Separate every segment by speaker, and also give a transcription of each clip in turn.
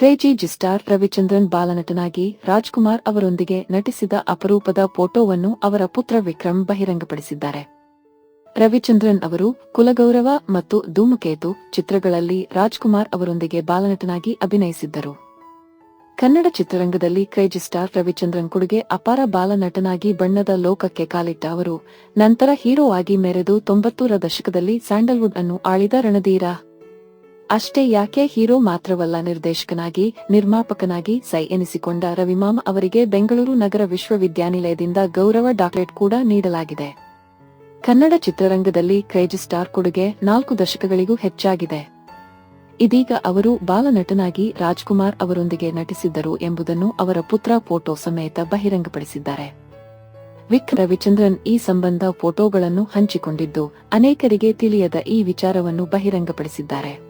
Speaker 1: Crazy ಜಿಸ್ಟಾರ್ Ravichandran ಬಾಲನಟನಾಗಿ ರಾಜ್ಕುಮಾರ್ ಅವರೊಂದಿಗೆ ನಟಿಸಿದ ಅಪರೂಪದ ಫೋಟೋವನ್ನು ಅವರ ಪುತ್ರ ವಿಕ್ರಮ್ ಬಹಿರಂಗಪಡಿಸಿದ್ದಾರೆ. ರವಿಚಂದ್ರನ್ ಅವರು ಕುಲಗೌರವ ಮತ್ತು ಧೂಮಕೇತು ಚಿತ್ರಗಳಲ್ಲಿ ರಾಜ್ಕುಮಾರ್ ಅವರೊಂದಿಗೆ ಬಾಲನಟನಾಗಿ ಅಭಿನಯಿಸಿದ್ದರು. ಕನ್ನಡ ಚಿತ್ರರಂಗದಲ್ಲಿ ಕ್ರೇಜಿ ಸ್ಟಾರ್ ರವಿಚಂದ್ರನ್ ಕೊಡುಗೆ ಅಪಾರ ಬಾಲನಟನಾಗಿ ಬಣ್ಣದ ಲೋಕಕ್ಕೆ ಕಾಲಿಟ್ಟ ಅವರು, ನಂತರ ಹೀರೋ ಆಗಿ ಮೆರೆದು ತೊಂಬತ್ತೂರ ದಶಕದಲ್ಲಿ ಸ್ಯಾಂಡಲ್ವುಡ್ ಅನ್ನು ಆಳಿದ ರಣಧೀರ ಅಷ್ಟೇ ಯಾಕೆ ಹೀರೋ ಮಾತ್ರವಲ್ಲ ನಿರ್ದೇಶಕನಾಗಿ, ನಿರ್ಮಾಪಕನಾಗಿ ಸೈ ಎನಿಸಿಕೊಂಡ ರವಿಮಾಮ್ ಅವರಿಗೆ ಬೆಂಗಳೂರು ನಗರ ವಿಶ್ವವಿದ್ಯಾನಿಲಯದಿಂದ ಗೌರವ ಡಾಕ್ಟರೇಟ್ ಕೂಡ ನೀಡಲಾಗಿದೆ. ಕನ್ನಡ ಚಿತ್ರರಂಗದಲ್ಲಿ ಕ್ರೇಜಿ ಸ್ಟಾರ್ ಕೊಡುಗೆ ನಾಲ್ಕು ದಶಕಗಳಿಗೂ ಹೆಚ್ಚಾಗಿದೆ. ಇದೀಗ ಅವರು ಬಾಲನಟನಾಗಿ ರಾಜ್ಕುಮಾರ್ ಅವರೊಂದಿಗೆ ನಟಿಸಿದ್ದರು ಎಂಬುದನ್ನು ಅವರ ಪುತ್ರ ಫೋಟೋ ಸಮೇತ ಬಹಿರಂಗಪಡಿಸಿದ್ದಾರೆ. ವಿಕ್ ರವಿಚಂದ್ರನ್ ಈ ಸಂಬಂಧ ಫೋಟೋಗಳನ್ನು ಹಂಚಿಕೊಂಡಿದ್ದು, ಅನೇಕರಿಗೆ ತಿಳಿಯದ ಈ ವಿಚಾರವನ್ನು ಬಹಿರಂಗಪಡಿಸಿದ್ದಾರೆ.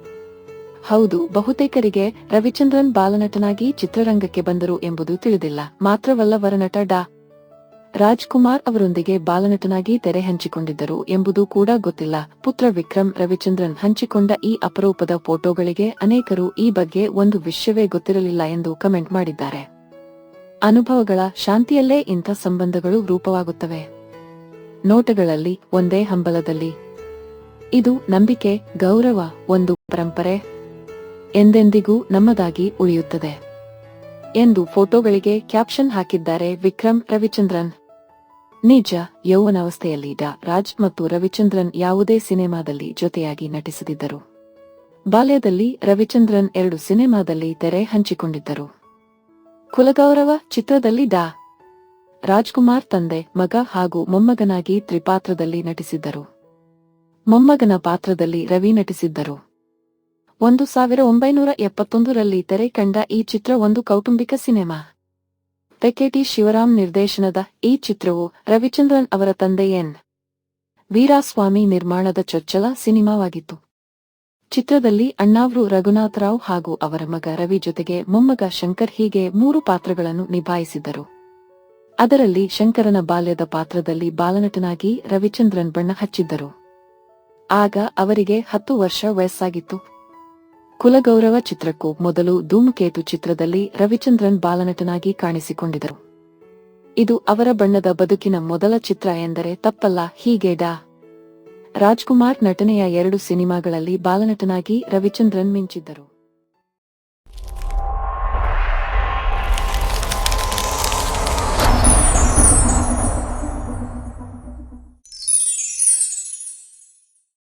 Speaker 1: ಹೌದು, ಬಹುತೇಕರಿಗೆ ರವಿಚಂದ್ರನ್ ಬಾಲನಟನಾಗಿ ಚಿತ್ರರಂಗಕ್ಕೆ ಬಂದರು ಎಂಬುದು ತಿಳಿದಿಲ್ಲ. ಮಾತ್ರವಲ್ಲ ವರನಟ ಡಾ. ರಾಜ್ಕುಮಾರ್ ಅವರೊಂದಿಗೆ ಬಾಲನಟನಾಗಿ ತೆರೆ ಹಂಚಿಕೊಂಡಿದ್ದರು ಎಂಬುದು ಕೂಡ ಗೊತ್ತಿಲ್ಲ. ಪುತ್ರ ವಿಕ್ರಮ್ ರವಿಚಂದ್ರನ್ ಹಂಚಿಕೊಂಡ ಈ ಅಪರೂಪದ ಫೋಟೋಗಳಿಗೆ ಅನೇಕರು ಈ ಬಗ್ಗೆ ಒಂದು ವಿಷಯವೇ ಗೊತ್ತಿರಲಿಲ್ಲ ಎಂದು ಕಮೆಂಟ್ ಮಾಡಿದ್ದಾರೆ. ಅನುಭವಗಳ ಶಾಂತಿಯಲ್ಲೇ ಇಂಥ ಸಂಬಂಧಗಳು ರೂಪವಾಗುತ್ತವೆ. ನೋಟಗಳಲ್ಲಿ ಒಂದೇ ಹಂಬಲದಲ್ಲಿ. ಇದು ನಂಬಿಕೆ, ಗೌರವ, ಒಂದು ಪರಂಪರೆ. ಎಂದೆಂದಿಗೂ ನಮ್ಮದಾಗಿ ಉಳಿಯುತ್ತದೆ ಎಂದು ಫೋಟೋಗಳಿಗೆ ಕ್ಯಾಪ್ಷನ್ ಹಾಕಿದ್ದಾರೆ ವಿಕ್ರಮ್ ರವಿಚಂದ್ರನ್. ನಿಜ ಯೌವನಾವಸ್ಥೆಯಲ್ಲಿ ಡಾ. ರಾಜ್ ಮತ್ತು ರವಿಚಂದ್ರನ್ ಯಾವುದೇ ಸಿನಿಮಾದಲ್ಲಿ ಜೊತೆಯಾಗಿ ನಟಿಸದಿದ್ದರು. ಬಾಲ್ಯದಲ್ಲಿ ರವಿಚಂದ್ರನ್ ಎರಡು ಸಿನಿಮಾದಲ್ಲಿ ತೆರೆ ಹಂಚಿಕೊಂಡಿದ್ದರು. ಕುಲಗೌರವ ಚಿತ್ರದಲ್ಲಿ ಡಾ. ರಾಜ್ಕುಮಾರ್ ತಂದೆ, ಮಗ ಹಾಗೂ ಮೊಮ್ಮಗನಾಗಿ ತ್ರಿಪಾತ್ರದಲ್ಲಿ ನಟಿಸಿದ್ದರು. ಮೊಮ್ಮಗನ ಪಾತ್ರದಲ್ಲಿ ರವಿ ನಟಿಸಿದ್ದರು. ಒಂದು ಸಾವಿರ ಒಂಬೈನೂರ ಎಪ್ಪತ್ತೊಂದರಲ್ಲಿ ತೆರೆ ಕಂಡ ಈ ಚಿತ್ರ ಒಂದು ಕೌಟುಂಬಿಕ ಸಿನಿಮಾ. ತೆಕೆಟಿ ಶಿವರಾಮ್ ನಿರ್ದೇಶನದ ಈ ಚಿತ್ರವು ರವಿಚಂದ್ರನ್ ಅವರ ತಂದೆ ಎನ್. ವೀರಾಸ್ವಾಮಿ ನಿರ್ಮಾಣದ ಚೊಚ್ಚಲ ಸಿನಿಮಾವಾಗಿತ್ತು. ಚಿತ್ರದಲ್ಲಿ ಅಣ್ಣಾವ್ರು ರಘುನಾಥರಾವ್ ಹಾಗೂ ಅವರ ಮಗ ರವಿ ಜೊತೆಗೆ ಮೊಮ್ಮಗ ಶಂಕರ್ ಹೀಗೆ ಮೂರು ಪಾತ್ರಗಳನ್ನು ನಿಭಾಯಿಸಿದ್ದರು. ಅದರಲ್ಲಿ ಶಂಕರನ ಬಾಲ್ಯದ ಪಾತ್ರದಲ್ಲಿ ಬಾಲನಟನಾಗಿ ರವಿಚಂದ್ರನ್ ಬಣ್ಣ ಹಚ್ಚಿದ್ದರು. ಆಗ ಅವರಿಗೆ ಹತ್ತು ವರ್ಷ ವಯಸ್ಸಾಗಿತ್ತು. ಕುಲಗೌರವ ಚಿತ್ರಕ್ಕೂ ಮೊದಲು ಧೂಮಕೇತು ಚಿತ್ರದಲ್ಲಿ ರವಿಚಂದ್ರನ್ ಬಾಲನಟನಾಗಿ ಕಾಣಿಸಿಕೊಂಡಿದ್ದರು. ಇದು ಅವರ ಬಣ್ಣದ ಬದುಕಿನ ಮೊದಲ ಚಿತ್ರ ಎಂದರೆ ತಪ್ಪಲ್ಲ, ಹೀಗೆ ಡಾ. ರಾಜ್ಕುಮಾರ್ ನಟನೆಯ ಎರಡು ಸಿನಿಮಾಗಳಲ್ಲಿ ಬಾಲನಟನಾಗಿ ರವಿಚಂದ್ರನ್ ಮಿಂಚಿದ್ದರು.